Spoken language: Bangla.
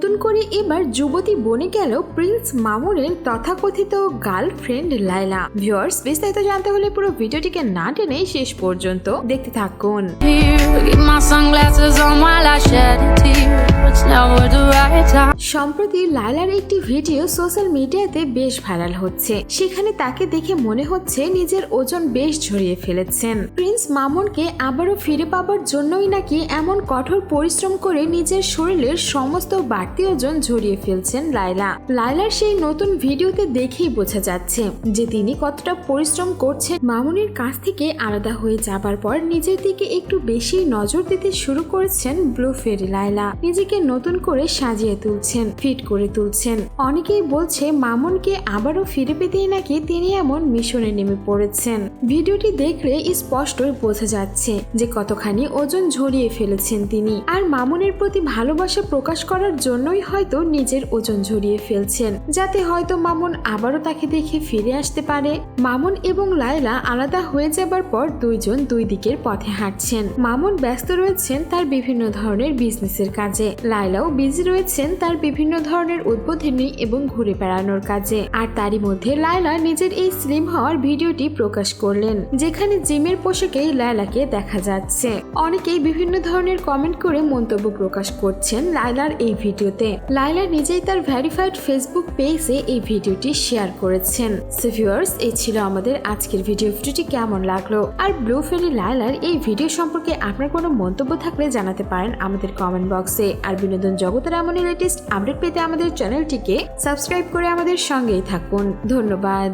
করে এবার যুবতী বনে গেল প্রিন্স মামুনের তথাকথিত গার্লফ্রেন্ড লাইলা ভিউয়ার্স, বিস্তারিত জানতে হলে পুরো ভিডিওটিকে না টেনে শেষ পর্যন্ত দেখতে থাকুন my sunglasses on while I shed a tear. It's never the right time. সম্প্রতি লাইলার একটি ভিডিও সোশ্যাল মিডিয়াতে বেশ ভাইরাল হচ্ছে। সেখানে তাকে দেখে মনে হচ্ছে নিজের ওজন বেশ ঝরিয়ে ফেলেছেন। প্রিন্স মামুনকে আবারও ফিরে পাবার জন্যই নাকি এমন কঠোর পরিশ্রম করে নিজের শরীরের সমস্ত বাড়তি ওজন ঝরিয়ে ফেলছেন লাইলা লাইলার সেই নতুন ভিডিওতে দেখেই বোঝা যাচ্ছে যে তিনি কতটা পরিশ্রম করছেন মামুনের কাছ থেকে আলাদা হয়ে যাবার পর নিজের দিকে একটু বেশি নজর দিতে শুরু করেছেন ব্লু ফেরি লাইলা নিজেকে নতুন করে সাজিয়ে তুলছেন। ফিট করে তুলছেন। অনেকেই বলছে, মামুনকে আবারও ফিরে পেতেই নাকি তিনি এমন মিশনে নেমে পড়েছেন। ভিডিওটি দেখলে স্পষ্টই বোঝা যাচ্ছে যে কতখানি ওজন ঝরিয়ে ফেলেছেন তিনি। আর মামুনের প্রতি ভালোবাসা প্রকাশ করার জন্যই হয়তো নিজের ওজন ঝরিয়ে ফেলছেন। যাতে হয়তো মামুন আবারও তাকে দেখে ফিরে আসতে পারে। মামুন এবং লায়লা আলাদা হয়ে যাবার পর দুইজন দুই দিকের পথে হাঁটছেন। মামুন ব্যস্ত রয়েছেন তার বিভিন্ন ধরনের বিজনেসের কাজে। লায়লাও বিজি রয়েছেন তার বিভিন্ন ধরনের উদ্বোধনী এবং ঘুরে বেড়ানোর কাজে। আর তারই মধ্যে লায়লা নিজের এই স্লিম হওয়ার ভিডিওটি প্রকাশ করলেন, যেখানে জিমের পোশাকেই লায়লাকে দেখা যাচ্ছে। অনেকেই বিভিন্ন ধরনের কমেন্ট করে মন্তব্য প্রকাশ করছেন লায়লার এই ভিডিওতে। লায়লা নিজেই তার ভেরিফাইড ফেসবুক পেজে এই ভিডিওটি শেয়ার করেছেন। সো ভিউয়ার্স এই ছিল আমাদের আজকের ভিডিও ভিডিওটি কেমন লাগল? আর ব্লু ফেরি লায়লার এই ভিডিও সম্পর্কে আপনার কোনো মন্তব্য থাকলে জানাতে পারেন আমাদের কমেন্ট বক্সে আর বিনোদন জগতের এমন লেটেস্ট আপডেট পেতে আমাদের চ্যানেলটিকে সাবস্ক্রাইব করে আমাদের সঙ্গেই থাকুন। ধন্যবাদ।